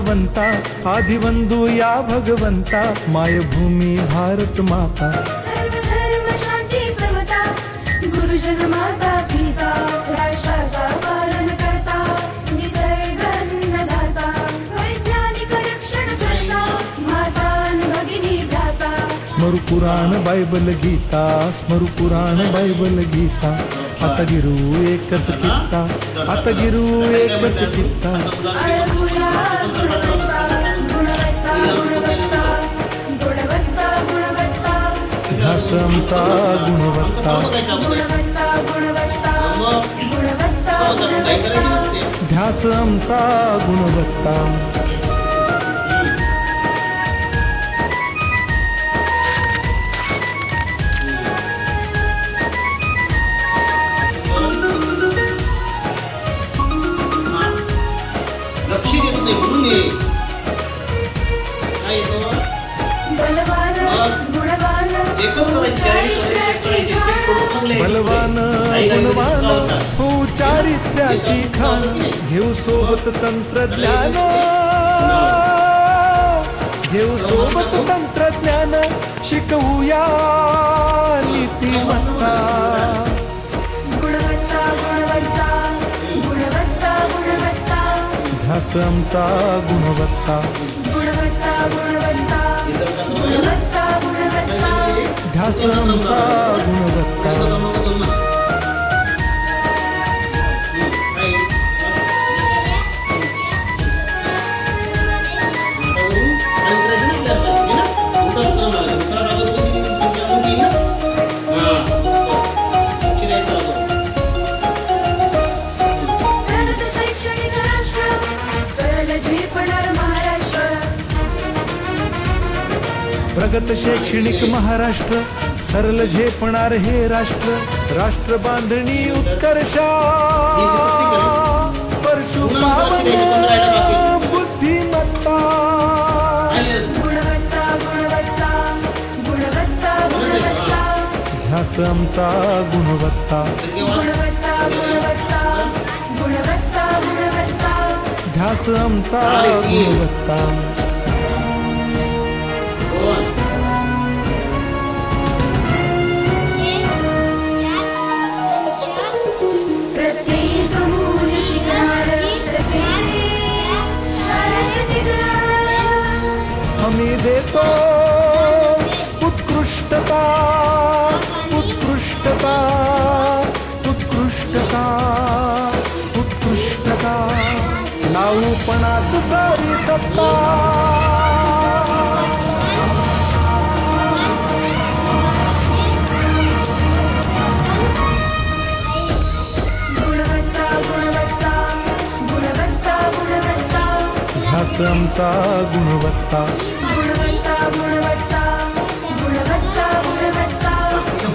भगवंता आदिवंदू या भगवंता मायभूमी भारत माता. सर्व धर्म शांती समता गुरुजन माता पिता राष्ट्राचा पालन करता निसर्ग अन्नदाता वैज्ञानिक रक्षण करता माता भगिनी भ्राता. स्मरु पुराण बायबल गीता स्मरु पुराण बायबल गीता. आता गिरू एकच चित्ता आता गिरू एकच संचा गुणवत्ता. ध्यास गुणवत्ता. एकच करायची चाळीस करायची चेक करायची चेक करून चांगले बलवान गुणवान हो चारित्र्याची खाण घेऊ सोबत तंत्रज्ञान. घेऊ सोबत तंत्रज्ञान शिकवूया नीतिमत्ता गुणवत्ता गुणवत्ता गुणवत्ता गुणवत्ता. ध्यास आमचा गुणवत्ता गुणवत्ता गुणवत्ता. ధ్యాసనంతా గుణవత్తా प्रगत शैक्षणिक महाराष्ट्र सरल झेपणार हे राष्ट्र राष्ट्र बांधणी उत्कर्षा. परशु बुद्धिमत्ता. ह्यास आमचा गुणवत्ता. ध्यास आमचा गुणवत्ता. देतो. उत्कृष्टता उत्कृष्टता उत्कृष्टता उत्कृष्टता. नाऊपणास सारी सत्ता. आमचा गुणवत्ता.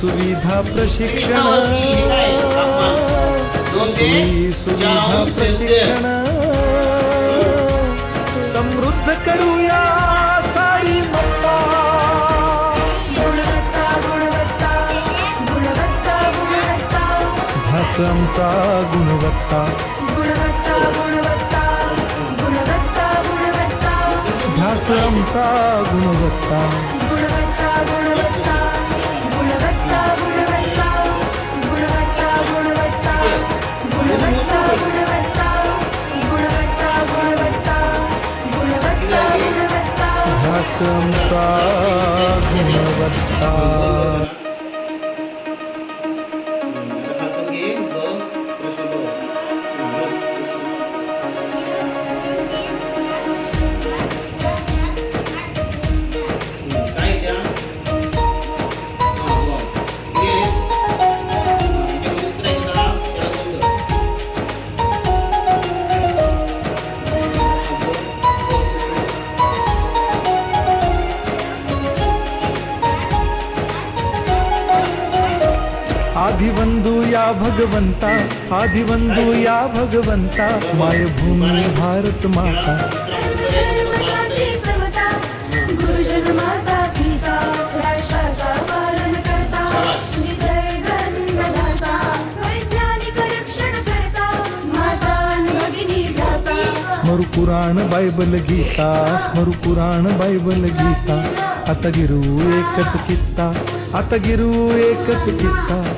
सुविधा प्रशिक्षण. सुविधा प्रशिक्षण. समृद्ध करूया सारी मत्ता. गुणवत्ता. भासमचा गुणवत्ता. संसा गुणवत्ता. आधी बंधू या भगवंता आधी बंधू या भगवंता मायभूमी भारत माता. स्मरुपुराण बायबल गीता स्मरुपुराण बायबल गीता. आता गिरू एकच कित्ता आता गिरू एकच कित्ता.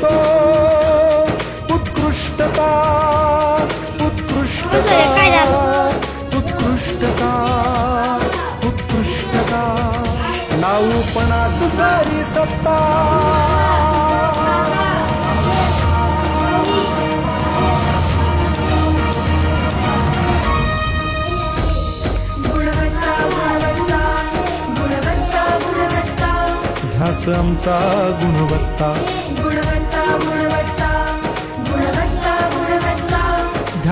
शिकतो उत्कृष्टता उत्कृष्टता उत्कृष्टता उत्कृष्टता. नाऊपणास सारी सत्ता. आमचा गुणवत्ता.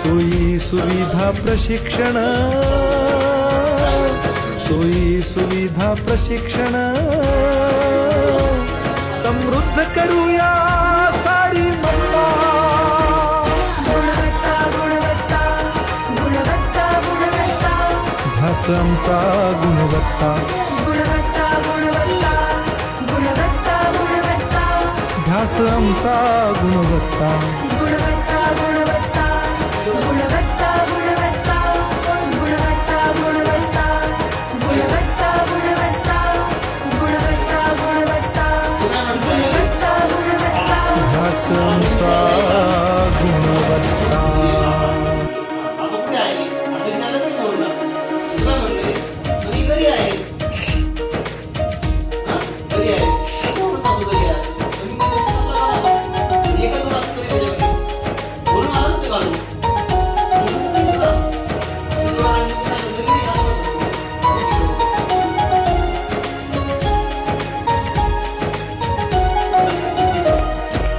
सोयी सुविधा प्रशिक्षण. सोयी सुविधा प्रशिक्षण. समृद्ध करूया सारी मत्ता गुणवत्ता गुणवत्ता गुणवत्ता गुणवत्ता. ध्यास आमचा आमचा गुणवत्ता.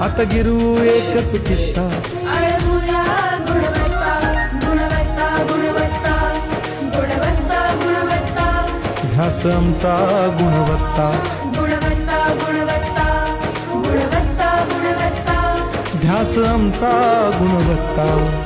आता गिरू एकच कित्ता अळगुया गुणवत्ता गुणवत्ता गुणवत्ता गुणवत्ता गुणवत्ता. ध्यास आमचा गुणवत्ता. गुणवत्ता गुणवत्ता गुणवत्ता गुणवत्ता. ध्यास आमचा गुणवत्ता.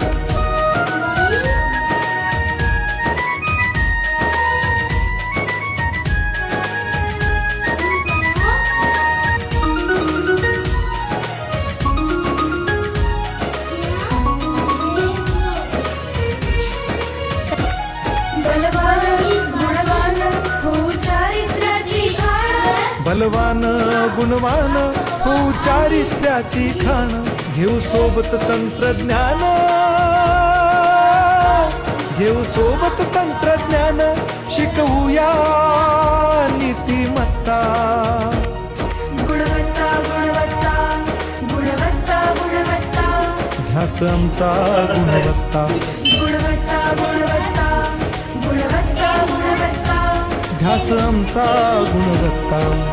बलवान गुणवान हो चारित्र्याची खाण घेऊ सोबत तंत्रज्ञान. घेऊ सोबत तंत्रज्ञान शिकवूया नीतिमत्ता. गुणवत्ता गुणवत्ता गुणवत्ता गुणवत्ता. ध्यास आमचा गुणवत्ता. गुणवत्ता गुणवत्ता गुणवत्ता गुणवत्ता. ध्यास आमचा गुणवत्ता.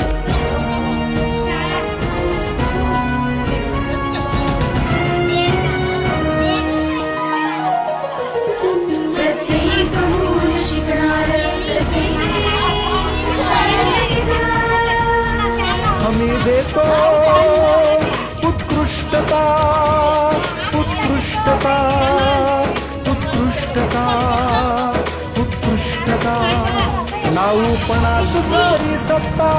देतो. उत्कृष्टता उत्कृष्टता उत्कृष्टता उत्कृष्टता. लावू पणास सारी सत्ता.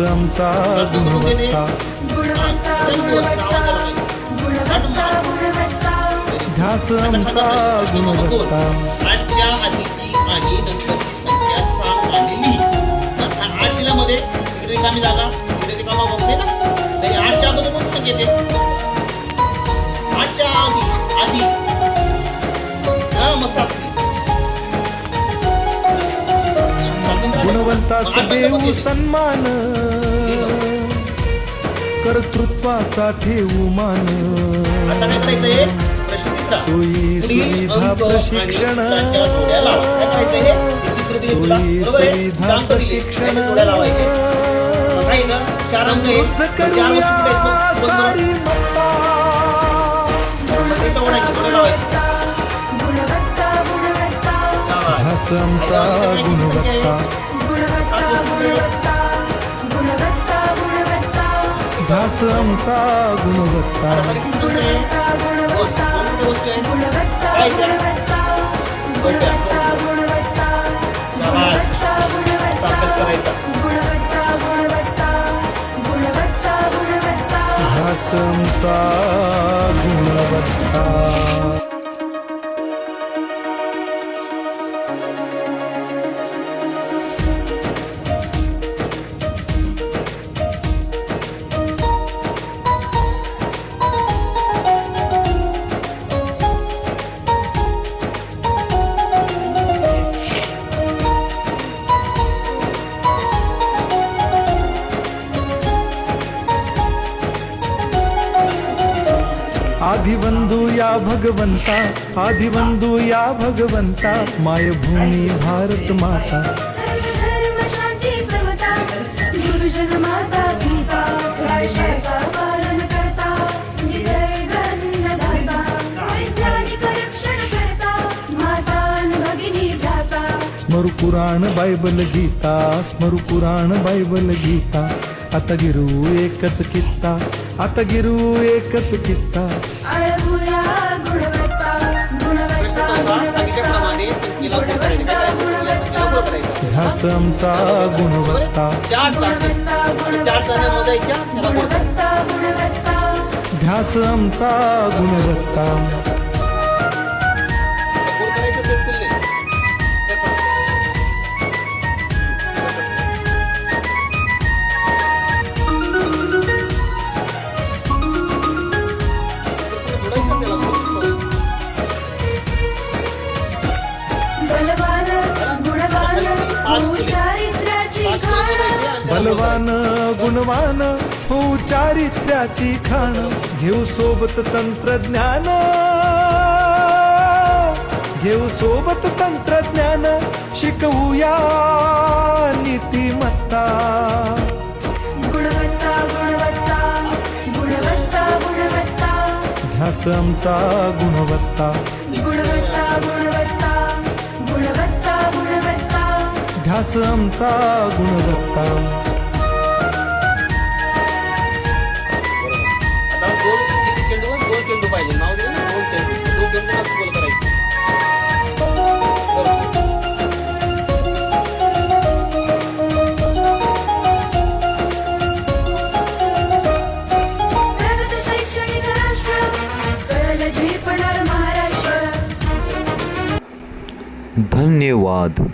आमचा गुणवत्ता. ध्यास आमचा गुणवत्ता आजच्या आधीची आणि नंतरची संख्या सांग आता आठ जिल्ह्यामध्ये इकडे रिकामी जागा इकडे रिकामा बॉक्स आहे ना आठच्या अगोदर कोणती संख्या येते आठच्या आधी आधी हा मस्त सातवी सातवीत सन्मान। कर्तृत्वाचा ठेवू मान आता काय करायचंय प्रश्न तिसरा सोयी पुढील सुविधा अंक आणि प्रशिक्षण चित्राच्या जोड्या लाव. काय करायचंय हे? चित्र दिले तुला सोयी बरोबर आहे सुविधा अंक दिले. प्रशिक्षण त्याच्या जोड्या लावायचे मग काय ना चार अंक आहे समृद्ध मग चार करूया वस्तू कुठे आहेत मग? बरोबर. सारी मत्ता मग ते सवडायचे, जोड्या लावायचे. गुणवत्ता लावा. आणि? गुणवत्ता गुणवत्ता गुणवत्ता. गुणवत्ता ध्यास आमचा गुणवत्ता. आदिवंदू या भगवंता आदिवंदू या भगवंता मायभूमी भारत माता। गुरुजन माता राष्ट्राचा पालन करता निसर्ग अन्नदाता वैज्ञानिक रक्षण करता माता अन भगिनी भ्राता। स्मरू पुराण बायबल गीता स्मरू पुराण बायबल गीता। आता गिरू एकच कित्ता आता गिरू एकच कित्ता गुणवत्ता प्रश्न गुणवत्ता चौथा सांगितल्याप्रमाणे खाण बलवान गुणवान हो चारित्र्याची खाण. घेऊ सोबत तंत्रज्ञान. घेऊ सोबत तंत्रज्ञान. शिकवूया नीतिमत्ता. गुणवत्ता गुणवत्ता गुणवत्ता गुणवत्ता. ध्यास आमचा गुणवत्ता. गुणवत्ता गुणवत्ता गुणवत्ता गुणवत्ता. ध्यास आमचा गुणवत्ता. गोल करायचं. धन्यवाद.